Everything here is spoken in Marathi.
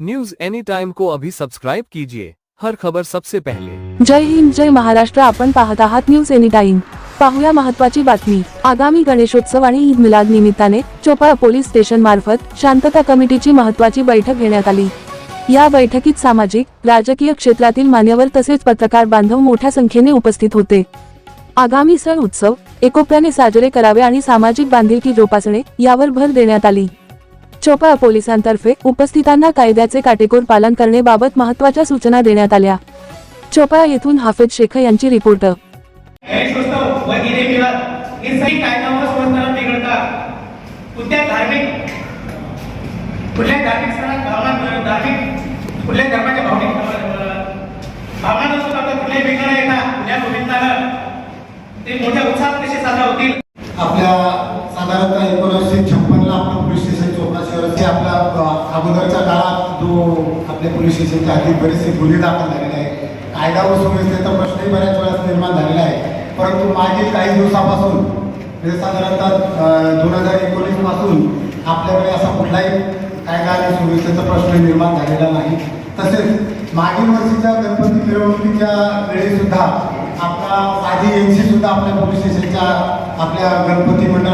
न्यूज एनी टाइम को अभी सब्सक्राइब कीजिए। हर खबर सबसे पहले। जय हिंद जय महाराष्ट्र आपण पाहत आहात न्यूज एनी टाइम पाहूया महत्वाची बातमी. आगामी गणेशोत्सव आणि ईद मिलाद निमित्ताने चोपाळा पोलीस स्टेशन मार्फत शांतता कमिटीची महत्वाची बैठक घेण्यात आली. या बैठकीत सामाजिक राजकीय क्षेत्रातील मान्यवर तसेच पत्रकार बांधव मोठ्या संख्येने उपस्थित होते. आगामी सण उत्सव एकोप्याने साजरे करावे आणि सामाजिक बांधिलकी जोपासणे यावर भर देण्यात आली. चोपडा पोलिसांतर्फे उपस्थितांना कायद्याचे काटेकोर पालन करण्याबाबत महत्त्वाच्या सूचना देण्यात आल्या. चोपडा येथून हाफिज शेख यांची रिपोर्ट. गणेशोत्सव व ईद मिलाद सगळी कायदा व सुव्यवस्था बिघडतात कुठल्या धार्मिक कुठल्या धार्मिक सणात भावना धार्मिक कुठल्या धर्माच्या भावनिक भावना नसून आता कुठल्याही बिघडा येतात या निमित्तानं ते मोठ्या उत्साहात कसे साजरा होतील? आपल्या साधारणतः एकोणीसशे छप्पनला आपलं पोलीस स्टेशन आपला अगोदरच्या काळात जो आपल्या पोलीस स्टेशनच्या हद्दीत बरेचसे गुन्हे दाखल झालेले आहे कायदा व सुव्यवस्थेचा प्रश्नही बऱ्याच वेळेस निर्माण झालेला आहे. परंतु मागील काही दिवसापासून म्हणजे साधारणतः दोन हजार एकोणीसपासून आपल्याकडे असा कुठलाही कायदा आणि सुव्यवस्थेचा प्रश्न निर्माण झालेला नाही. तसेच मागील वर्षीच्या गणपती मिरवणुकीच्या वेळी सुद्धा आपला साधी एनसी सुद्धा आपल्या पोलीस स्टेशनच्या आपल्या गणपती मंडळ